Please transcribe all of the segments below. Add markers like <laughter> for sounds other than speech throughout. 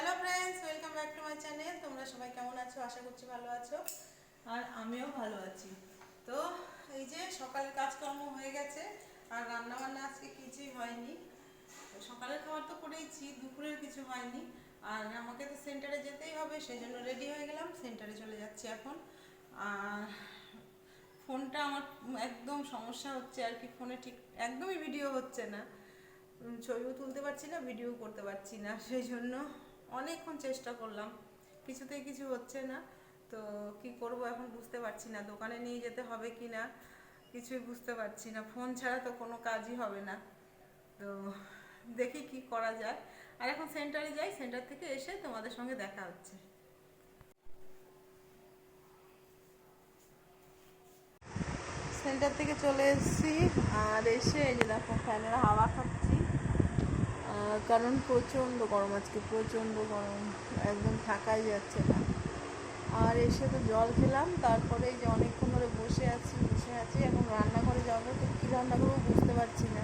Hello friends welcome back to my channel তোমরা সবাই কেমন আছো? আশা করছি ভালো আছো। আর আমিও ভালো আছি। তো এই যে সকালের কাজকর্ম হয়ে গেছে, আর রান্না বান্না আজকে কিছুই হয়নি। সকালের খাবার তো করেইছি, দুপুরের কিছু হয়নি। আর আমাকে তো সেন্টারে যেতেই হবে সেই জন্য রেডি হয়ে গেলাম সেন্টারে চলে যাচ্ছি এখন। আর ফোনটা আমার একদম সমস্যা হচ্ছে, আর কি ফোনে ঠিক একদমই ভিডিও হচ্ছে না। ছবিও তুলতে পারছি না ভিডিও করতে পারছি না <laughs> সেই জন্য অনেকক্ষণ চেষ্টা করলাম। কিছুতেই কিছু হচ্ছে না। তো কি করব এখন বুঝতে পারছি না, দোকানে নিয়ে যেতে হবে কি না? কিছুই বুঝতে পারছি না। ফোন ছাড়া তো কোনো কাজই হবে না। তো দেখি কি করা যায়। আর এখন সেন্টারে যাই, সেন্টার থেকে এসে তোমাদের সঙ্গে দেখা হচ্ছে। সেন্টার থেকে চলে এসেছি। আর এসে এই যে দেখো ফ্যানের হাওয়া কারণ প্রচণ্ড গরম, আজকে প্রচণ্ড গরম, একদম থাকাই যাচ্ছে না। আর এসে তো জল খেলাম, তারপরে যে অনেকক্ষণ ধরে বসে আছি বসে আছি, এখন রান্নাঘরে যাব, তো কী রান্না করব বুঝতে পারছি না।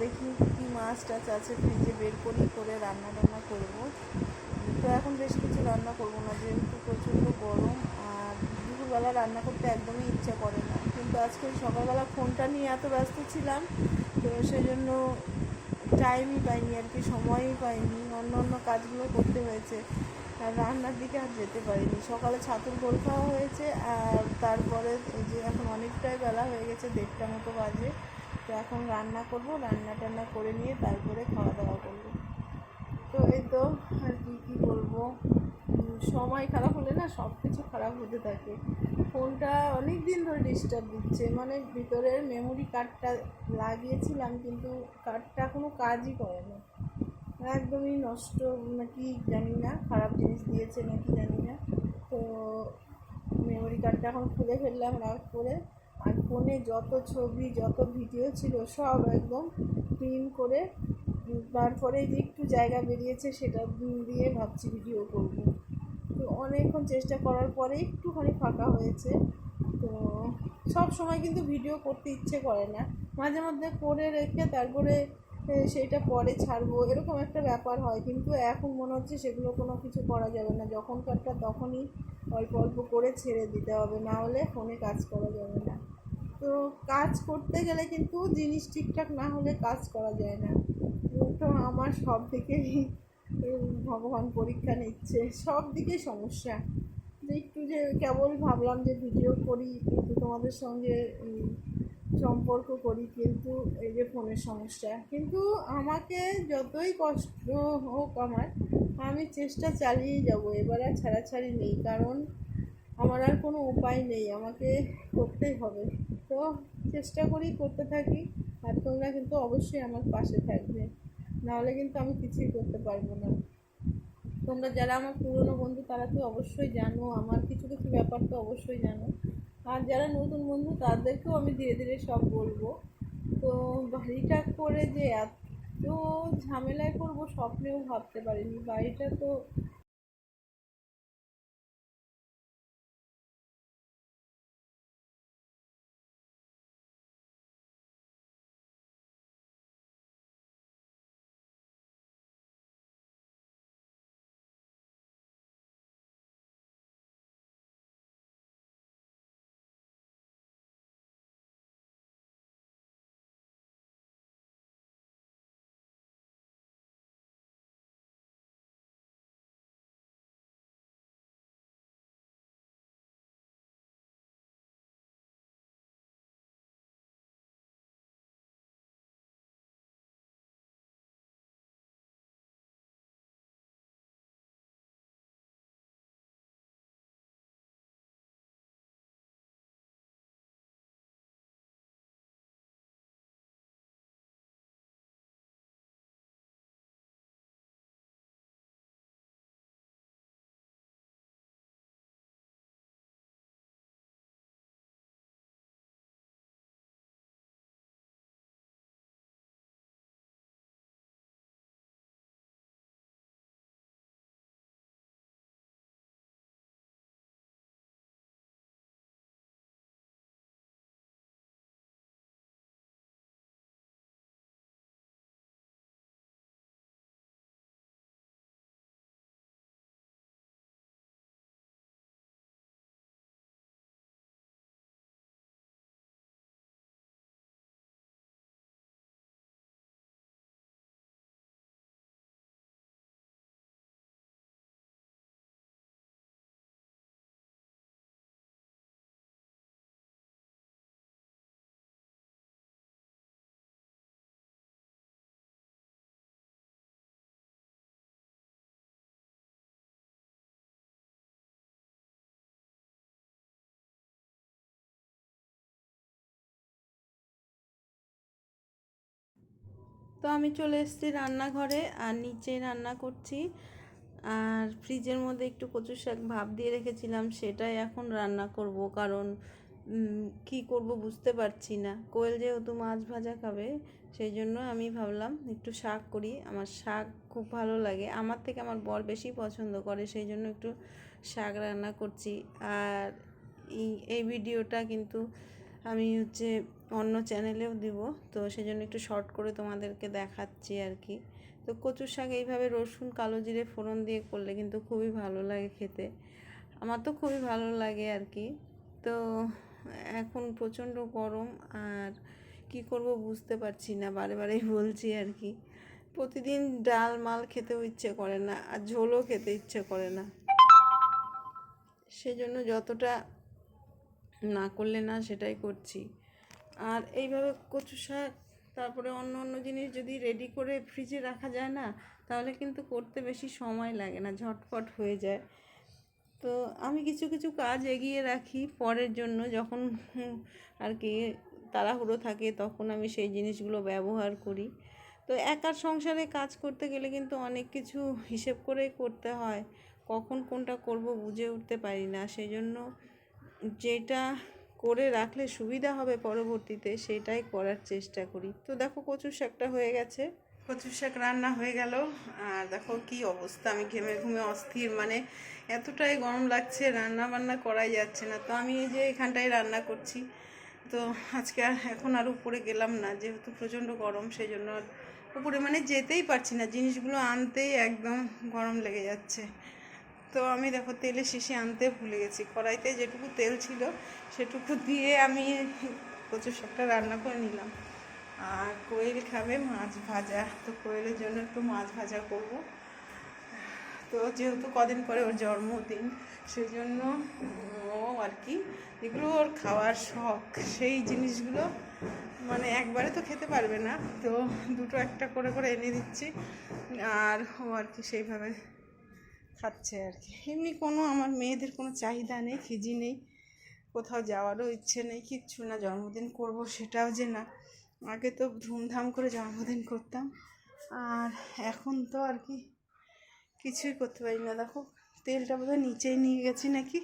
দেখি কি মাছ টাছ আছে, ফ্রিজে বের করি, করে রান্না টান্না করব। তো এখন বেশ কিছু রান্না করব না, যেহেতু প্রচণ্ড গরম, আর দুপুরবেলা রান্না করতে একদমই ইচ্ছা করে না। কিন্তু আজকে সকালবেলা ফোনটা নিয়ে এত ব্যস্ত ছিলাম, তো সেই জন্য টাইমই পাইনি আর কি, সময়ই পাইনি। অন্য অন্য কাজগুলো করতে হয়েছে। আর রান্নার দিকে আর যেতে পারিনি। সকালে ছাতুর গোল খাওয়া হয়েছে আর তারপরে যে এখন অনেকটাই বেলা হয়ে গেছে, দেড়টা মতো বাজে। তো এখন রান্না করব, রান্না টান্না করে নিয়ে তারপরে খাওয়া দাওয়া করব। তো এই তো, আর কি, কী বলব? সময় খারাপ হলে না সব কিছু খারাপ হতে থাকে। ফোনটা অনেক দিন ধরে ডিস্টার্ব দিচ্ছে। মানে ভিতরের মেমোরি কার্ডটা লাগিয়েছিলাম কিন্তু কার্ডটা কোনো কাজই করে না। একদমই নষ্ট, নাকি জানি না, খারাপ জিনিস দিয়েছে নাকি জানি না। তো মেমোরি কার্ডটা এখন খুলে ফেললাম রাগ করে। আর ফোনে যত ছবি, যত ভিডিও ছিল সব একদম প্রিন্ট করে তারপরে যে একটু জায়গা বেরিয়েছে সেটা দিয়ে ভাবছি ভিডিও করব। অনেকক্ষণ চেষ্টা করার পরে একটুখানি ফাঁকা হয়েছে। তো সব সময় কিন্তু ভিডিও করতে ইচ্ছে করে না। মাঝে মধ্যে করে রেখে তারপরে সেইটা পরে ছাড়বো এরকম একটা ব্যাপার হয়। কিন্তু এখন মনে হচ্ছে সেগুলো কোনো কিছু করা যাবে না। যখনকারটা তখনই অল্প অল্প করে ছেড়ে দিতে হবে না হলে ফোনে কাজ করা যাবে না। তো কাজ করতে গেলে কিন্তু জিনিস ঠিকঠাক না হলে কাজ করা যায় না। তো আমার সব উম, ভগবান পরীক্ষা নিচ্ছে, সব দিকে সমস্যা। যে একটু যে কেবল ভাবলাম যে ভিডিও করি একটু তোমাদের সঙ্গে সম্পর্ক করি, কিন্তু এই যে ফোনের সমস্যা। কিন্তু আমাকে যতই কষ্ট হোক আমার, আমি চেষ্টা চালিয়ে যাব। এবার আর ছাড়াছাড়ি নেই, কারণ আমার আর কোনো উপায় নেই, আমাকে করতেই হবে। তো চেষ্টা করি করতে থাকি, আর তোমরা কিন্তু অবশ্যই আমার পাশে থাকবে। নাহলে কিন্তু আমি কিছুই করতে পারব না। তোমরা যারা আমার পুরনো বন্ধু, তারা তো অবশ্যই জানো, আমার কিছু কিছু ব্যাপার তো অবশ্যই জানো। আর যারা নতুন বন্ধু, তাদেরকেও আমি ধীরে ধীরে সব বলব। তো বাড়িটা করে যে এত ঝামেলায় করব স্বপ্নেও ভাবতে পারিনি। বাড়িটা তো তো আমি চলে এসেছি রান্নাঘরে আর নিচে রান্না করছি। আর ফ্রিজের মধ্যে একটু কচু শাক ভাপ দিয়ে রেখেছিলাম, সেটাই এখন রান্না করব। কারণ কি করব বুঝতে পারছি না। কোয়েল যেহেতু মাছ ভাজা খাবে, সেই জন্য আমি ভাবলাম একটু শাক করি। আমার শাক খুব ভালো লাগে। আমার থেকে আমার বর বেশি পছন্দ করে, সেই জন্য একটু শাক রান্না করছি। আর এই ভিডিওটা কিন্তু আমি হচ্ছে অন্য চ্যানেলেও দিব, তো সেই জন্য একটু শর্ট করে তোমাদেরকে দেখাচ্ছি আর কি। তো কচু শাক এইভাবে রসুন, কালো জিরে, ফোড়ন দিয়ে করলে কিন্তু খুবই ভালো লাগে খেতে। আমার তো খুবই ভালো লাগে আর কি। তো এখন প্রচণ্ড গরম আর কি করব বুঝতে পারছি না, বারে বারেই বলছি আর কি। প্রতিদিন ডাল মাল খেতেও ইচ্ছে করে না, আর ঝোলও খেতে ইচ্ছে করে না। সেজন্য যতটা না করলে না সেটাই করছি। আর এইভাবে কচু শাক, তারপরে অন্য অন্য জিনিস যদি রেডি করে ফ্রিজে রাখা যায় না, তাহলে কিন্তু করতে বেশি সময় লাগে না, ঝটপট হয়ে যায়। তো আমি কিছু কিছু কাজ এগিয়ে রাখি পরের জন্য, যখন আর কি তাড়াহুড়ো থাকে তখন আমি সেই জিনিসগুলো ব্যবহার করি। তো একার সংসারে কাজ করতে গেলে কিন্তু অনেক কিছু হিসেব করেই করতে হয়, কখন কোনটা করব বুঝে উঠতে পারি না সেই জন্য যেটা করে রাখলে সুবিধা হবে পরবর্তীতে, সেটাই করার চেষ্টা করি। তো দেখো কচু শাকটা হয়ে গেছে। কচু শাক রান্না হয়ে গেল। আর দেখো কি অবস্থা, আমি ঘেমে ঘুমে অস্থির। মানে এতটাই গরম লাগছে রান্না বান্না করাই যাচ্ছে না। তো আমি যে এখানটায় রান্না করছি। তো আজকে আর এখন আর উপরে গেলাম না, যেহেতু প্রচণ্ড গরম সেই জন্য উপরে মানে যেতেই পারছি না। জিনিসগুলো আনতেই একদম গরম লেগে যাচ্ছে। তো আমি দেখো তেলে শিশি আনতে ভুলে গেছি। কড়াইতে যেটুকু তেল ছিল সেটুকু দিয়ে আমি কচু শাকটা রান্না করে নিলাম। আর কোয়েল খাবে মাছ ভাজা। তো কোয়েলের জন্য একটু মাছ ভাজা করব। তো যেহেতু কদিন পরে ওর জন্মদিন সেই জন্য ও আর কি, এগুলো ওর খাওয়ার শখ। সেই জিনিসগুলো মানে একবারে তো খেতে পারবে না। তো দুটো একটা করে করে এনে দিচ্ছি। আর ও আর কি সেইভাবে খাচ্ছে আর কি। এমনি কোনো আমার মেয়েদের কোনো চাহিদা নেই, খিজি নেই, কোথাও যাওয়ারও ইচ্ছে নেই, কিচ্ছু না, জন্মদিন করব সেটাও যে না। আগে তো ধুমধাম করে জন্মদিন করতাম, আর এখন তো আর কি কিছুই করতে পারি না। দেখো, তেলটা বোধহয় নিচেই নিয়ে গেছি নাকি?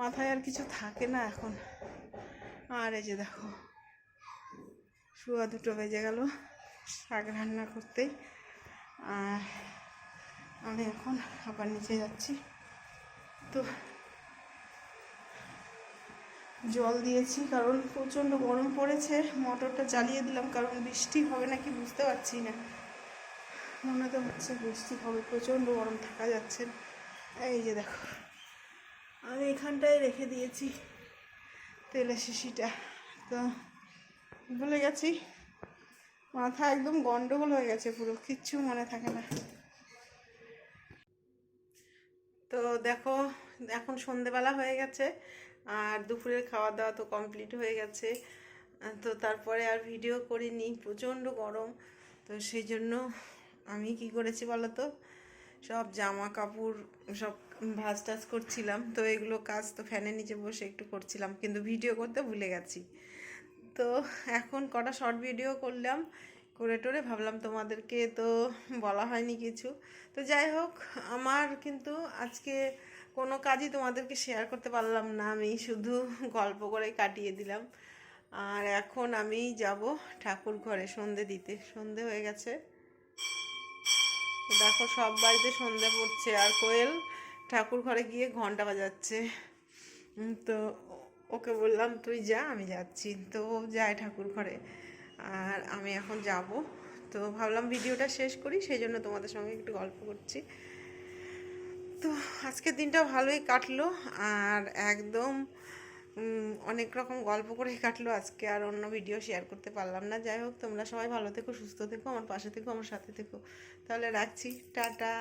মাথায় আর কিছু থাকে না এখন। আর এই যে দেখো, শুয়া দুটো বেজে গেল শাক রান্না করতেই আর আমি এখন আবার নিচে যাচ্ছি। তো জল দিয়েছি কারণ প্রচণ্ড গরম পড়েছে, মোটরটা চালিয়ে দিলাম কারণ বৃষ্টি হবে নাকি বুঝতে পারছি না। মনে তো হচ্ছে বৃষ্টি হবে, প্রচণ্ড গরম থাকা যাচ্ছে। এই যে দেখো, আমি এখানটায় রেখে দিয়েছি তেলের শিশিটা। তো ভুলে গেছি, মাথা একদম গন্ডগোল হয়ে গেছে পুরো, কিচ্ছু মনে থাকে না। তো দেখো, এখন সন্ধেবেলা হয়ে গেছে, আর দুপুরের খাওয়া দাওয়া তো কমপ্লিট হয়ে গেছে। তো তারপরে আর ভিডিও করিনি, প্রচণ্ড গরম। তো সেই জন্য আমি কি করেছি বলো তো সব জামা কাপড় সব ভাজ টাজ করছিলাম। তো এগুলো কাজ তো ফ্যানের নিচে বসে একটু করছিলাম, কিন্তু ভিডিও করতে ভুলে গেছি। তো এখন কটা শর্ট ভিডিও করলাম করে টোরে ভাবলাম তোমাদেরকে তো বলা হয়নি কিছু। তো যাই হোক, আমার কিন্তু আজকে কোনো কাজই তোমাদেরকে শেয়ার করতে পারলাম না। আমি শুধু গল্প করে কাটিয়ে দিলাম। আর এখন আমি যাব ঠাকুর ঘরে সন্ধে দিতে। সন্ধে হয়ে গেছে। দেখো সব বাড়িতে সন্ধে পড়ছে আর কোয়েল ঠাকুর ঘরে গিয়ে ঘণ্টা বাজাচ্ছে। তো ওকে বললাম, তুই যা, আমি যাচ্ছি। তো যায় ঠাকুর ঘরে। আর আমি এখন যাব। তো ভাবলাম ভিডিওটা শেষ করি, সেই জন্য তোমাদের সঙ্গে একটু গল্প করছি। তো আজকের দিনটা ভালোই কাটলো, আর একদম অনেক রকম গল্প করেই কাটলো আজকে, আর অন্য ভিডিও শেয়ার করতে পারলাম না। যাই হোক, তোমরা সবাই ভালো থেকো, সুস্থ থেকো, আমার পাশে থেকো, আমার সাথে থেকো। তাহলে রাখছি, টাটা।